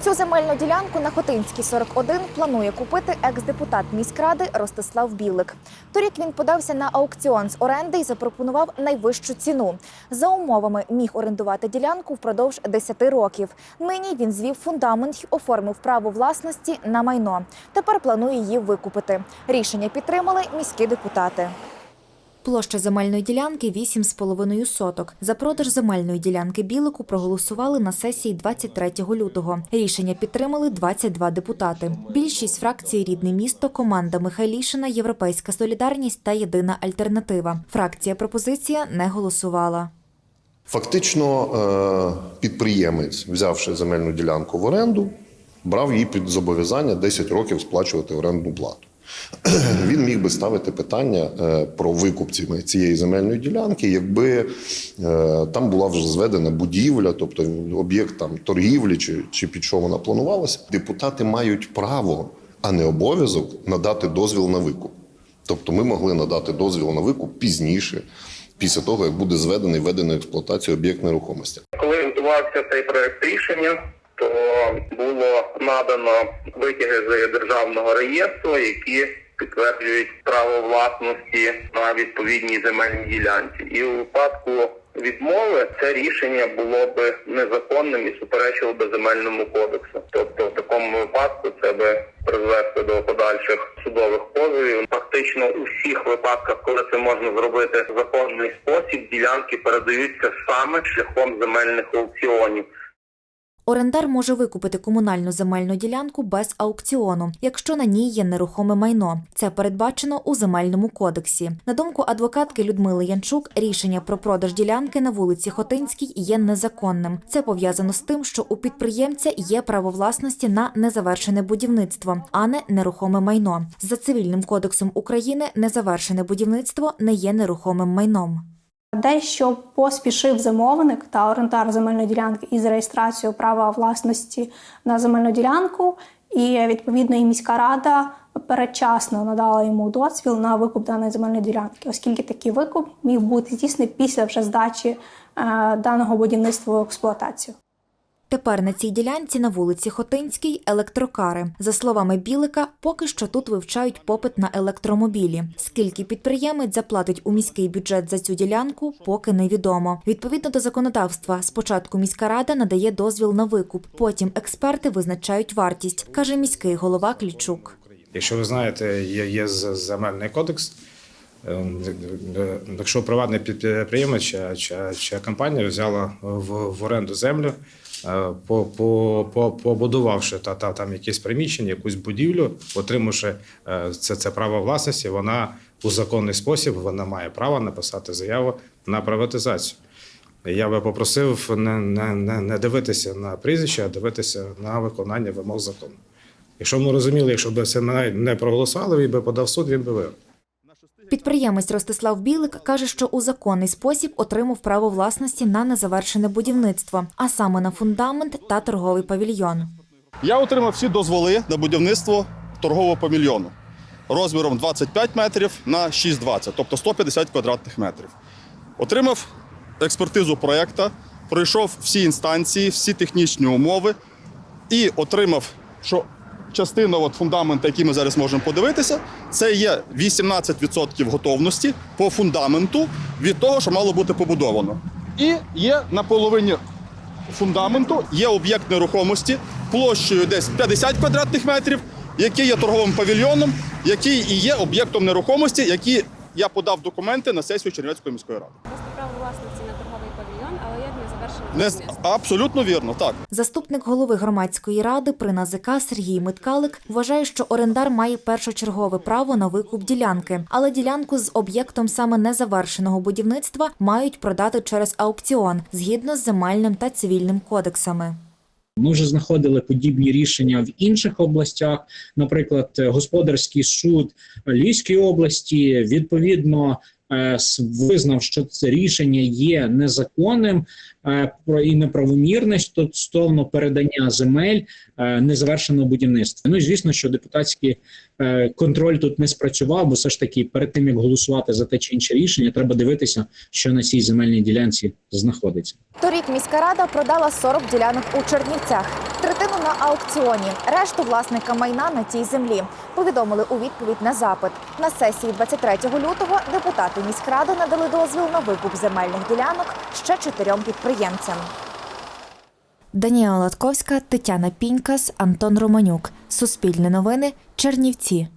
Цю земельну ділянку на Хотинській 41 планує купити екс-депутат міськради Ростислав Білик. Торік він подався на аукціон з оренди і запропонував найвищу ціну. За умовами міг орендувати ділянку впродовж 10 років. Нині він звів фундамент й оформив право власності на майно. Тепер планує її викупити. Рішення підтримали міські депутати. Площа земельної ділянки 8,5 соток. За продаж земельної ділянки Білику проголосували на сесії 23 лютого. Рішення підтримали 22 депутати. Більшість фракцій «Рідне місто», команда Михайлішина, Європейська солідарність та Єдина альтернатива. Фракція пропозиція не голосувала. Фактично, е, підприємець, взявши земельну ділянку в оренду, брав її під зобов'язання 10 років сплачувати орендну плату. Він міг би ставити питання е, про викупці цієї земельної ділянки, якби е, там була вже зведена будівля, тобто об'єкт там торгівлі чи, чи під що вона планувалася. Депутати мають право, а не обов'язок надати дозвіл на викуп. Тобто ми могли надати дозвіл на викуп пізніше, після того як буде зведений введений в експлуатацію об'єкт нерухомості. Коли готувався цей проект рішення, то було надано витяги з державного реєстру, які підтверджують право власності на відповідній земельній ділянці. І у випадку відмови це рішення було би незаконним і суперечило би земельному кодексу. Тобто, в такому випадку це би призвести до подальших судових позовів. Фактично у всіх випадках, коли це можна зробити в законний спосіб, ділянки передаються саме шляхом земельних аукціонів. Орендар може викупити комунальну земельну ділянку без аукціону, якщо на ній є нерухоме майно. Це передбачено у земельному кодексі. На думку адвокатки Людмили Янчук, рішення про продаж ділянки на вулиці Хотинській є незаконним. Це пов'язано з тим, що у підприємця є право власності на незавершене будівництво, а не нерухоме майно. За цивільним кодексом України незавершене будівництво не є нерухомим майном. Дещо поспішив замовник та орендар земельної ділянки із реєстрацією права власності на земельну ділянку, і відповідно і міська рада передчасно надала йому дозвіл на викуп даної земельної ділянки, оскільки такий викуп міг бути здійснений після вже здачі е, даного будівництва в експлуатацію. Тепер на цій ділянці на вулиці Хотинській електрокари. За словами Білика, поки що тут вивчають попит на електромобілі. Скільки підприємець заплатить у міський бюджет за цю ділянку, поки невідомо. Відповідно до законодавства, спочатку міська рада надає дозвіл на викуп, потім експерти визначають вартість, каже міський голова Клічук. Якщо ви знаєте, є, є земельний кодекс. е, е, Якщо приватний підприємець чи, чи, чи компанія взяла в, в оренду землю, по, побудувавши та, та, там якесь приміщення, якусь будівлю, отримавши е, це, це право власності, вона у законний спосіб вона має право написати заяву на приватизацію. Я би попросив не, не, не, дивитися на прізвище, а дивитися на виконання вимог закону. Якщо ми розуміли, якщо б це не проголосували, він би подав суд, він би виграв. Підприємець Ростислав Білик каже, що у законний спосіб отримав право власності на незавершене будівництво, а саме на фундамент та торговий павільйон. Я отримав всі дозволи на будівництво торгового павільйону розміром 25 метрів на 6,20, тобто 150 квадратних метрів. Отримав експертизу проєкту, пройшов всі інстанції, всі технічні умови і отримав, що частина от фундаменту, який ми зараз можемо подивитися, це є 18% готовності по фундаменту від того, що мало бути побудовано. І є на половині фундаменту є об'єкт нерухомості площею десь 50 квадратних метрів, який є торговим павільйоном, який і є об'єктом нерухомості, який я подав документи на сесію Чернівецької міської ради. Власності на торговий павільйон, але як не завершене Не абсолютно вірно, так. Заступник голови громадської ради при НАЗК Сергій Миткалик вважає, що орендар має першочергове право на викуп ділянки, але ділянку з об'єктом саме незавершеного будівництва мають продати через аукціон згідно з земельним та цивільним кодексами. Ми вже знаходили подібні рішення в інших областях, наприклад, е, господарський суд Львівської області відповідно визнав, що це рішення є незаконним е, про і неправомірне стосовно передання земель е, незавершеного будівництва. Ну і звісно, що депутатський е, контроль тут не спрацював, бо все ж таки перед тим як голосувати за те чи інше рішення, треба дивитися, що на цій земельній ділянці знаходиться. Торік міська рада продала 40 ділянок у Чернівцях. На аукціоні. Решту власника майна на тій землі повідомили у відповідь на запит. На сесії 23 лютого депутати міськради надали дозвіл на викуп земельних ділянок ще чотирьом підприємцям. Даніела Латковська, Тетяна Пінькас, Антон Романюк. Суспільне новини. Чернівці.